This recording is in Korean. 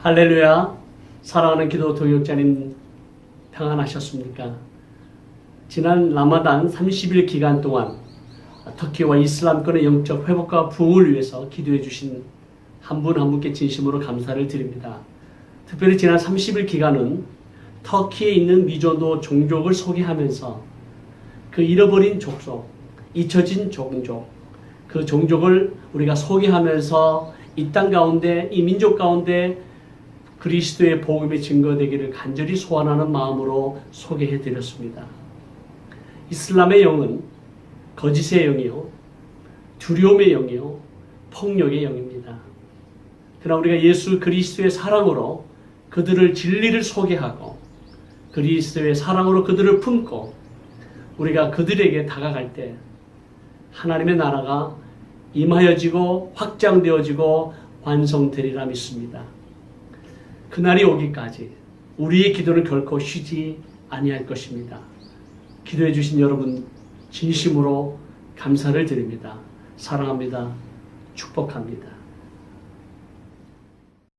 할렐루야. 사랑하는 기도 동역자님 평안하셨습니까? 지난 라마단 30일 기간 동안 터키와 이슬람권의 영적 회복과 부흥을 위해서 기도해 주신 한 분한 분께 진심으로 감사를 드립니다. 특별히 지난 30일 기간은 터키에 있는 미조도 종족을 소개하면서 그 잃어버린 족속, 잊혀진 종족, 그 종족을 우리가 소개하면서 이 땅 가운데, 이 민족 가운데 그리스도의 복음이 증거되기를 간절히 소원하는 마음으로 소개해 드렸습니다. 이슬람의 영은 거짓의 영이요, 두려움의 영이요, 폭력의 영입니다. 그러나 우리가 예수 그리스도의 사랑으로 그들을 진리를 소개하고 그리스도의 사랑으로 그들을 품고 우리가 그들에게 다가갈 때 하나님의 나라가 임하여지고 확장되어지고 완성되리라 믿습니다. 그날이 오기까지 우리의 기도는 결코 쉬지 아니할 것입니다. 기도해 주신 여러분 진심으로 감사를 드립니다. 사랑합니다. 축복합니다.